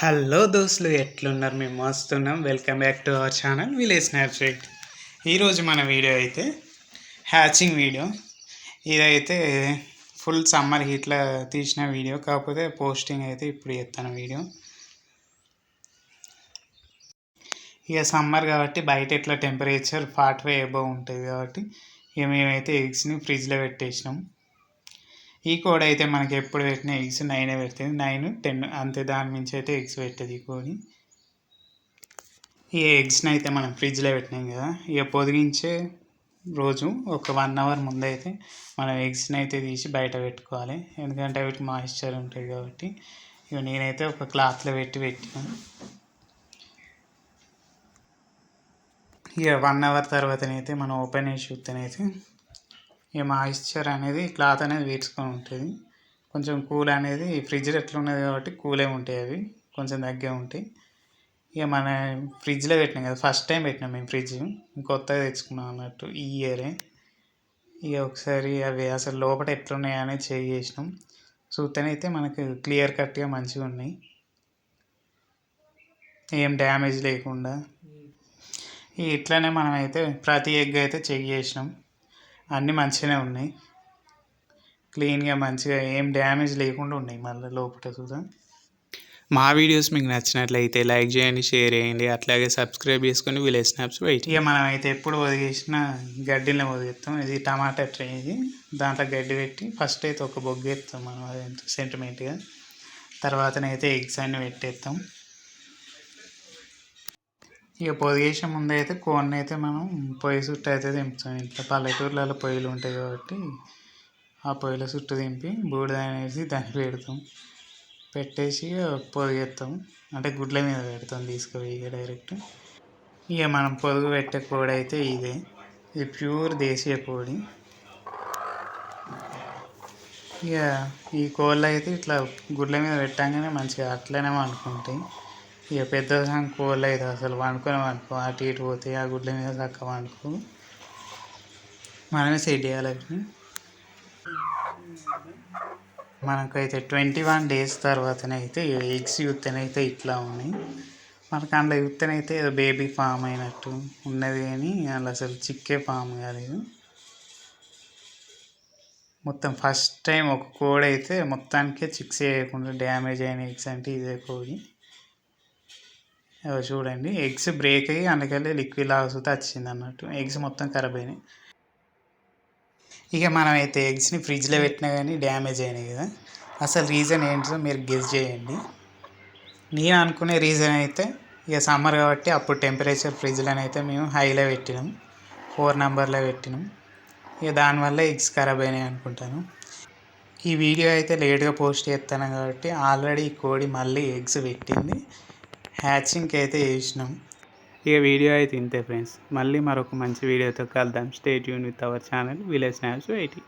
Hello దోస్తులు ఎట్లున్నారు? మేము మస్తున్నాం. Welcome back to our channel village snapchat ఈరోజు మన వీడియో అయితే హ్యాచింగ్ వీడియో ఇదైతే ఫుల్ సమ్మర్ హీట్లో తీసిన వీడియో కాకపోతే పోస్టింగ్ అయితే ఇప్పుడు చేస్తాను వీడియో. ఇక సమ్మర్ కాబట్టి బయట ఎట్లా టెంపరేచర్ ఫార్టీ ఫైవ్ అబవ్ ఉంటుంది కాబట్టి ఇక మేమైతే ఎగ్స్ని ఫ్రిడ్జ్లో పెట్టేసినాం. ఈ కోడ్ అయితే మనకి ఎప్పుడు పెట్టిన ఎగ్స్ నైన్ పెడుతుంది. నైన్ టెన్ అంతే దాని మించి అయితే ఎగ్స్ పెట్టదు ఈ కోడి. ఈ ఎగ్స్ని అయితే మనం ఫ్రిడ్జ్లో పెట్టినాం కదా. ఇక పొదిగించే రోజు ఒక వన్ అవర్ ముందైతే మనం ఎగ్స్ని అయితే తీసి బయట పెట్టుకోవాలి. ఎందుకంటే వీటికి మాయిశ్చర్ ఉంటుంది కాబట్టి. ఇక నేనైతే ఒక క్లాత్లో పెట్టి పెట్టినాను ఇక వన్ అవర్ తర్వాతనైతే మనం ఓపెన్ చేసి చూస్తేనైతే ఇక మాయిశ్చర్ అనేది క్లాత్ అనేది వీడ్చుకొని ఉంటుంది. కొంచెం కూల్ అనేది ఫ్రిడ్జ్ ఎట్లా ఉన్నది కాబట్టి కూలే ఉంటాయి అవి కొంచెం తగ్గే ఉంటాయి. ఇక మన ఫ్రిడ్జ్లో పెట్టినాం కదా ఫస్ట్ టైం పెట్టినాం మేము ఫ్రిడ్జ్ కొత్తగా తెచ్చుకున్నాం అన్నట్టు ఈ ఇయరే ఇక ఒకసారి అవి అసలు లోపల ఎట్లున్నాయి అనేది చెక్ చేసినాం. చూస్తేనైతే మనకు క్లియర్ కట్గా మంచిగా ఉన్నాయి. ఏం డ్యామేజ్ లేకుండా. ఇట్లానే మనం అయితే ప్రతి ఎగ్ అయితే చెక్ చేసినాం. అన్నీ మంచిగానే ఉన్నాయి. క్లీన్గా మంచిగా ఏం డ్యామేజ్ లేకుండా ఉన్నాయి మళ్ళీ లోపల చూద్దాం. మా వీడియోస్ మీకు నచ్చినట్లయితే లైక్ చేయండి షేర్ చేయండి అట్లాగే సబ్స్క్రైబ్ చేసుకొని విలేజ్ స్నాప్స్ వెయిట్ ఇక మనం అయితే ఎప్పుడు ఒదిగేసిన గడ్డిలో ఒదిగేస్తాం ఇది టమాటా ట్రే ఇది. దాంట్లో గడ్డి పెట్టి ఫస్ట్ అయితే ఒక బొగ్గు వేస్తాం మనం అది సెంటిమెంట్గా తర్వాతనైతే ఎగ్స్ అన్నీ పెట్టేస్తాం. ఇక పొదిగేసే ముందు అయితే కోన్ అయితే మనం పొయ్యి చుట్టూ అయితే దింపుతాం. ఇంట్లో పల్లెటూర్లలో పొయ్యిలు ఉంటాయి కాబట్టి ఆ పొయ్యిల చుట్టూ దింపి బూడిద అనేసి దాన్ని పెడతాం. పెట్టేసి పొదిగేస్తాం అంటే గుడ్ల మీద పెడతాం తీసుకుపోయి ఇక డైరెక్ట్. ఇక మనం పొదుగు పెట్టే కోడి అయితే ఇదే. ఇది ప్యూర్ దేశీయ కోడి. ఇక ఈ కోళ్ళు అయితే ఇట్లా గుడ్ల మీద పెట్టంగానే మంచిగా అట్లనే అనుకుంటాయి ఇక పెద్ద కోళ్ళు అయితే అసలు వండుకొని వండుకో అటు ఇటు పోతే ఆ గుడ్ల మీద చక్క వండుకో మనమే సెట్ చేయాలి మనకైతే ట్వంటీ వన్ డేస్ తర్వాతనైతే ఎగ్స్ చూస్తేనైతే ఇట్లా ఉన్నాయి. మనకు అందులో చూస్తేనైతే ఏదో బేబీ ఫామ్ అయినట్టు ఉన్నది కానీ అందులో అసలు చిక్కే ఫామ్ కాలేదు. మొత్తం ఫస్ట్ టైం ఒక కోడి అయితే మొత్తానికే చిక్స్ చేయకుండా డ్యామేజ్ అయిన ఎగ్స్ అంటే ఇదే కోడి. చూడండి. ఎగ్స్ బ్రేక్ అయ్యి అందుకని లిక్విడ్ లాగుతూ వచ్చింది అన్నట్టు. ఎగ్స్ మొత్తం ఖరాబ్ అయినాయి. ఇక మనం అయితే ఎగ్స్ని ఫ్రిడ్జ్లో పెట్టినా కానీ డ్యామేజ్ అయినాయి కదా. అసలు రీజన్ ఏంటో మీరు గెస్ చేయండి. నేను అనుకునే రీజన్ అయితే ఇక సమ్మర్ కాబట్టి అప్పుడు టెంపరేచర్ ఫ్రిడ్జ్లోనైతే మేము హైలో పెట్టినాం. ఫోర్ నెంబర్లో పెట్టినాం. ఇక దానివల్ల ఎగ్స్ ఖరాబ్ అయినాయి అనుకుంటాను. ఈ వీడియో అయితే లేట్గా పోస్ట్ చేస్తాను కాబట్టి ఆల్రెడీ కోడి మళ్ళీ ఎగ్స్ పెట్టింది. హ్యాచింగ్కి అయితే వేసినాం ఇక వీడియో అయితే ఇంతే ఫ్రెండ్స్ మళ్ళీ మరొక మంచి వీడియోతో కలుద్దాం. Stay Yoon with our channel village snaps eighty